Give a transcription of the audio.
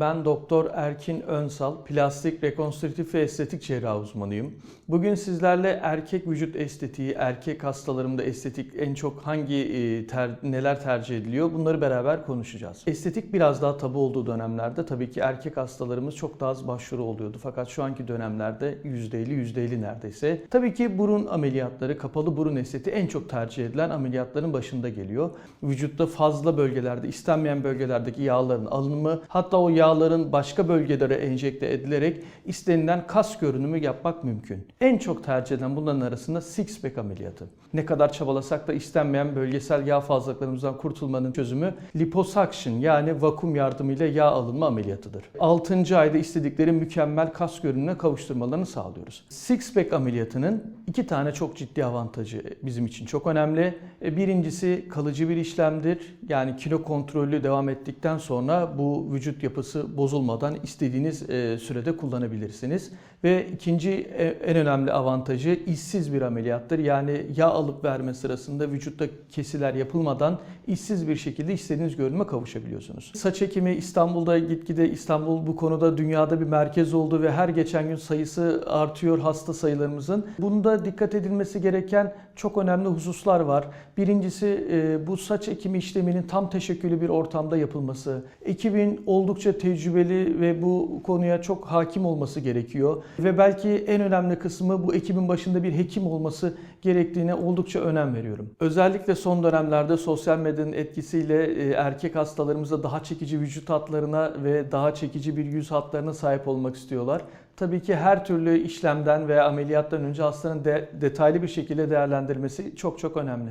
Ben Doktor Erkin Önsal, plastik, rekonstrüktif ve estetik cerrah uzmanıyım. Bugün sizlerle erkek vücut estetiği, erkek hastalarımda estetik en çok hangi e, ter, neler tercih ediliyor bunları beraber konuşacağız. Estetik biraz daha tabu olduğu dönemlerde tabii ki erkek hastalarımız çok daha az başvuru oluyordu. Fakat şu anki dönemlerde %50 %50 neredeyse. Tabii ki burun ameliyatları, kapalı burun estetiği en çok tercih edilen ameliyatların başında geliyor. Vücutta fazla bölgelerde, istenmeyen bölgelerdeki yağların alınımı, hatta o yağların başka bölgelere enjekte edilerek istenilen kas görünümü yapmak mümkün. En çok tercih edilen bunların arasında six pack ameliyatı. Ne kadar çabalasak da istenmeyen bölgesel yağ fazlalıklarımızdan kurtulmanın çözümü liposuction yani vakum yardımıyla yağ alınma ameliyatıdır. 6. ayda istedikleri mükemmel kas görünümüne kavuşturmalarını sağlıyoruz. Six pack ameliyatının iki tane çok ciddi avantajı bizim için çok önemli. E, Birincisi kalıcı bir işlemdir. Yani kilo kontrolü devam ettikten sonra bu vücut yapısı bozulmadan istediğiniz e, sürede kullanabilirsiniz. Ve ikinci e, en önemli avantajı işsiz bir ameliyattır. Yani yağ alıp verme sırasında vücutta kesiler yapılmadan işsiz bir şekilde istediğiniz görünüme kavuşabiliyorsunuz. Saç ekimi İstanbul'da gitgide İstanbul bu konuda dünyada bir merkez oldu ve her geçen gün sayısı artıyor hasta sayılarımızın. Bunda dikkat edilmesi gereken çok önemli hususlar var. Birincisi e, bu saç ekimi işleminin tam teşekküllü bir ortamda yapılması. Ekibin oldukça tecrübeli ve bu konuya çok hakim olması gerekiyor. Ve belki en önemli kısmı bu ekibin başında bir hekim olması gerektiğine oldukça önem veriyorum. Özellikle son dönemlerde sosyal medyanın etkisiyle e, erkek hastalarımıza daha çekici vücut hatlarına ve daha çekici bir yüz hatlarına sahip olmak istiyorlar. Tabii ki her türlü işlemden veya ameliyattan önce hastanın de- detaylı bir şekilde değerlendirmesi çok çok önemli.